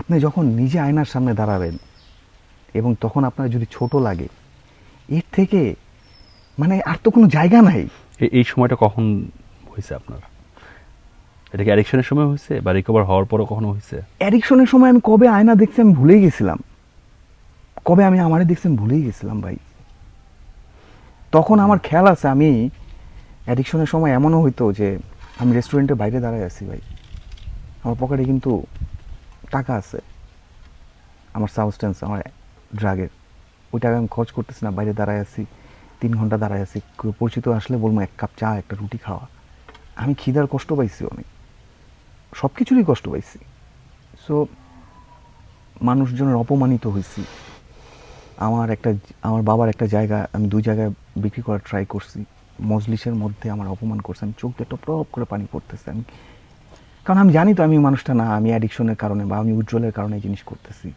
আপনি যখন নিজে আয়নার সামনে দাঁড়াবেন এবং তখন আপনার যদি ছোট লাগে এর থেকে মানে আর তো কোনো জায়গা নাই। এই সময়টা কখন হয়েছে আপনার? এটা কি অ্যাডিকশনের সময় হয়েছে বা রিকভার হওয়ার পরও কখনো হয়েছে? অ্যাডিকশনের সময় আমি কবে আয়না দেখছি আমি ভুলেই গেছিলাম। কবে আমি আমারে দেখছি আমি ভুলেই গেছিলাম ভাই। তখন আমার খেয়াল আছে আমি অ্যাডিকশনের সময় এমনও হইতো যে আমি রেস্টুরেন্টের বাইরে দাঁড়ায় আছি ভাই। আমার পকেটে কিন্তু টাকা আছে। আমার সাবস্টেন্স আমার ড্রাগের ওই টাকা আমি খরচ করতেছি না, বাইরে দাঁড়ায় আছি, তিন ঘণ্টা দাঁড়ায় আছি। পরিচিত আসলে বলব এক কাপ চা, একটা রুটি খাওয়া। আমি খিদার কষ্ট পাইছি অনেক সব কিছুরই কষ্ট পাইছি। সো মানুষজনের অপমানিত হয়েছি আমার একটা, আমার বাবার একটা জায়গা, আমি দুই জায়গায় বিক্রি করার ট্রাই করছি। মজলিসের মধ্যে আমার অপমান করছে। আমি চোখ দিয়ে টপ টপ করে পানি পড়তেছে। আমি কারণ আমি জানি তো আমি মানুষটা না, আমি অ্যাডিকশনের কারণে বা আমি উজ্জ্বলের কারণে জিনিস করতেছি।